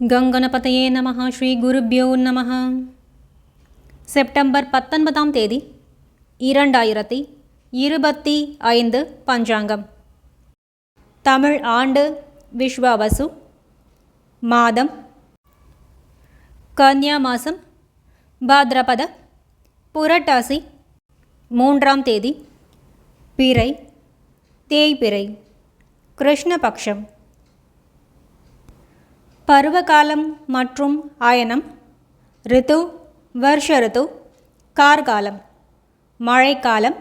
கங்கணபதையே நம ஸ்ரீ குருப்யோ நம செப்டம்பர் பத்தொன்பதாம் தேதி இரண்டாயிரத்தி இருபத்தி ஐந்து பஞ்சாங்கம். தமிழ் ஆண்டு விஸ்வாவசு மாதம் கன்யா மாதம் பாத்ரபத புரட்டாசி மூன்றாம் தேதி பிறை தேய்பிறை கிருஷ்ணபக்ஷம். பருவகாலம் மற்றும் அயனம் ரித்து வருஷ ரித்து கார்காலம் மழைக்காலம்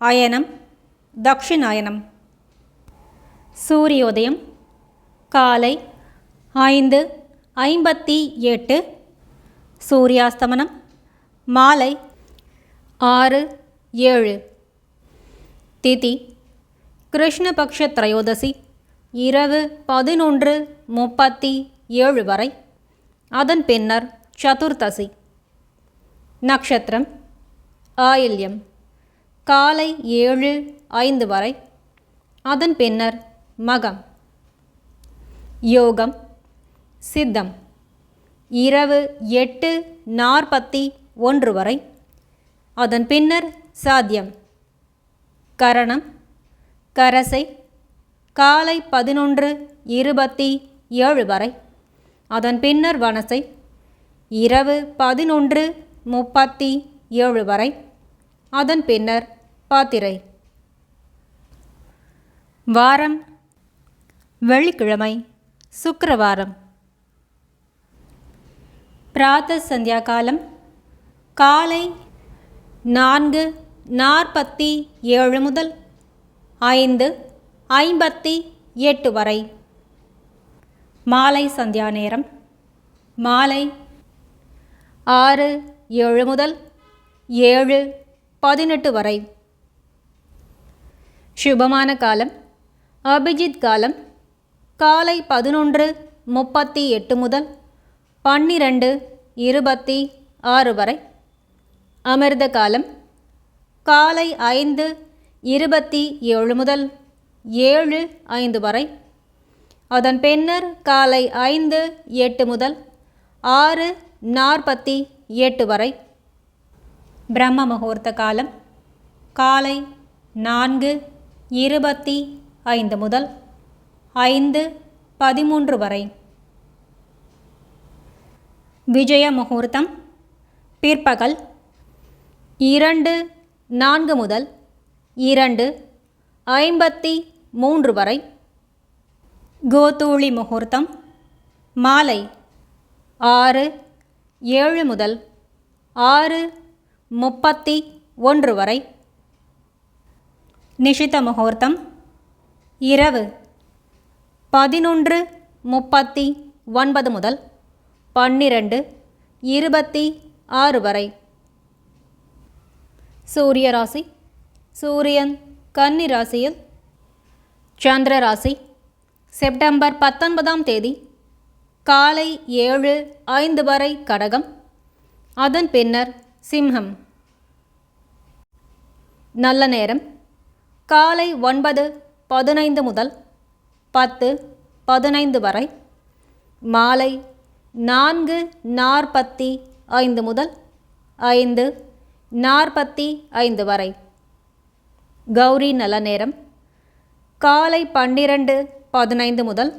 அயனம் தக்ஷிணாயனம். சூரியோதயம் காலை ஐந்து ஐம்பத்தி எட்டு. சூரியாஸ்தமனம் மாலை ஆறு ஏழு. திதி கிருஷ்ணபக்ஷ திரையோதசி இரவு பதினொன்று முப்பத்தி ஏழு வரை. அதன் பின்னர் சதுர்தசி. நட்சத்திரம் ஆயில்யம். காலை ஏழு ஐந்து வரை. அதன் பின்னர் மகம். யோகம். சித்தம். இரவு எட்டு நாற்பத்தி ஒன்று வரை. அதன் பின்னர் சாத்தியம். கரணம். கரசை. காலை பதினொன்று இருபத்தி ஏழு வரை. அதன் பின்னர் வனசை இரவு பதினொன்று முப்பத்தி ஏழு வரை. அதன் பின்னர் பாத்திரை. வாரம் வெள்ளிக்கிழமை சுக்கரவாரம். பிராத்த சந்தியா காலம் காலை நான்கு நாற்பத்தி ஏழு முதல் ஐந்து ஐம்பத்தி எட்டு வரை. மாலை சந்தியா நேரம். மாலை ஆறு ஏழு முதல் ஏழு பதினெட்டு வரை. சுபமான காலம். அபிஜித் காலம். காலை பதினொன்று முப்பத்தி எட்டு முதல் பன்னிரண்டு இருபத்தி ஆறு வரை. அமிர்த காலம். காலை ஐந்து இருபத்தி ஏழு முதல் ஏழு ஐந்து வரை. அதன் பின்னர் காலை ஐந்து எட்டு முதல் ஆறு நாற்பத்தி எட்டு வரை. பிரம்ம முகூர்த்த காலம் காலை நான்கு இருபத்தி ஐந்து முதல் ஐந்து பதிமூன்று வரை. விஜய முகூர்த்தம் பிற்பகல் இரண்டு நான்கு முதல் இரண்டு ஐம்பத்தி மூன்று வரை. கோதூளி முகூர்த்தம். மாலை ஆறு ஏழு முதல் ஆறு முப்பத்தி ஒன்று வரை. நிஷித முகூர்த்தம். இரவு பதினொன்று முப்பத்தி ஒன்பது முதல் பன்னிரண்டு இருபத்தி ஆறு வரை. சூரிய ராசி சூரியன் கன்னி ராசியில் சந்திர ராசி செப்டம்பர் பத்தொன்பதாம் தேதி காலை ஏழு ஐந்து வரை கடகம். அதன் பின்னர் சிம்ஹம். நல்ல நேரம். காலை ஒன்பது பதினைந்து முதல் பத்து பதினைந்து வரை. மாலை நான்கு நாற்பத்தி ஐந்து முதல் ஐந்து நாற்பத்தி ஐந்து வரை. கௌரி நல்ல நேரம். காலை பன்னிரண்டு பதினைந்து முதல்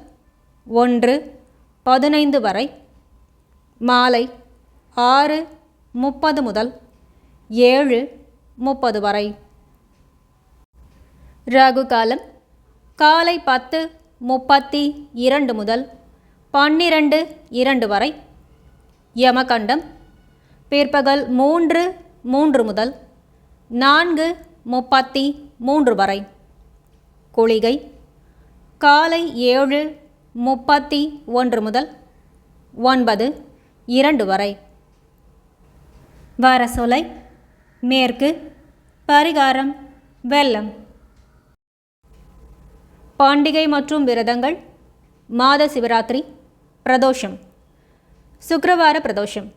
ஒன்று பதினைந்து வரை மாலை ஆறு முப்பது முதல் ஏழு முப்பது வரை. ராகு காலம் காலை பத்து முப்பத்தி இரண்டு முதல் பன்னிரண்டு இரண்டு வரை. யமகண்டம் பிற்பகல் மூன்று மூன்று முதல் நான்கு முப்பத்தி மூன்று வரை. குளிகை காலை ஏழு முப்பத்தி ஒன்று முதல் ஒன்பது இரண்டு வரை. வரசொலை மேற்கு பரிகாரம் வெள்ளம். பாண்டிகை மற்றும் விரதங்கள் மாத சிவராத்திரி பிரதோஷம் சுக்கரவார பிரதோஷம்.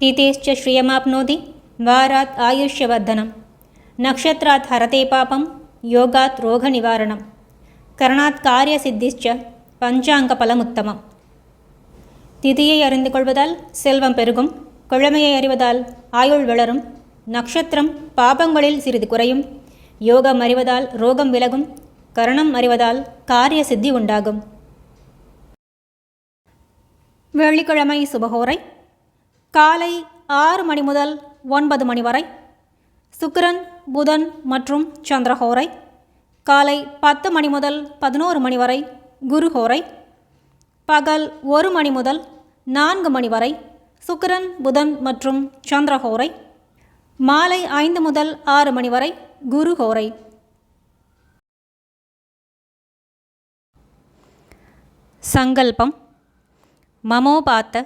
तिथेश्च श्रियमाप्नोति वारात् आयुष्यवर्धनं नक्षत्रात् हरते पापं योगात् रोगनिवारणं करणात् कार्यसिद्धिश्च பஞ்சாங்கபலமுத்தமம் திதியை அறிந்து கொள்வதால் செல்வம் பெருகும் குழமையை அறிவதால் ஆயுள் வளரும் நட்சத்திரம் பாபங்களில் சிறிது குறையும் யோகம் அறிவதால் ரோகம் விலகும் கரணம் அறிவதால் காரிய சித்தி உண்டாகும் வெள்ளிக்கிழமை சுபகோரை காலை ஆறு மணி முதல் ஒன்பது மணி வரை. சுக்கிரன் புதன் மற்றும் சந்திரஹோரை காலை பத்து மணி முதல் பதினோரு மணி வரை குருஹோரை பகல் ஒரு மணி முதல் நான்கு மணி வரை சுக்கிரன் புதன் மற்றும் சந்திரஹோரை மாலை ஐந்து முதல் ஆறு மணி வரை குருஹோரை சங்கல்பம். மமோபாத்த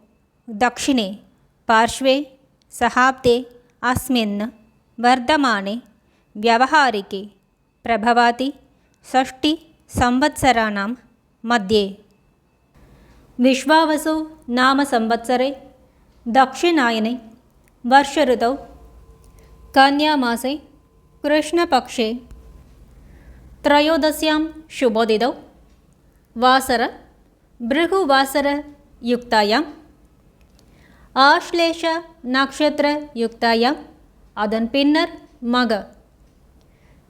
दक्षिणे पार्श्वे सहाब्दे अस्मिन् वर्धमाने व्यवहारिके प्रभवाति षष्टिसंवत्सराणां मध्ये। विश्वावसु नाम संवत्सरे दक्षिणायने वर्षऋतौ कन्यामासे कृष्णपक्षे त्रयोदश्यां शुभोदितौ वासर भृगुवासरयुक्तायाम् ஆஷ்லேஷ அதன் பின்னர் மக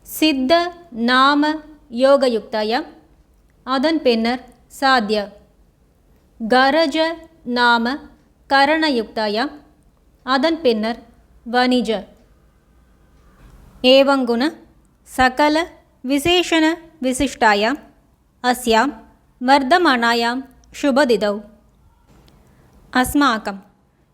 சித்த நாம யோகயுக்தாய அதன் பின்னர் சாத்திய கரஜ நாம கரணயுக்தாய அதன் பின்னர் வணிஜ ஏவங்குண சகல விசேஷண விசிஷ்டாயாம் அஸ்யாம் வர்தமானாயாம் शुभदिदौ अस्माकं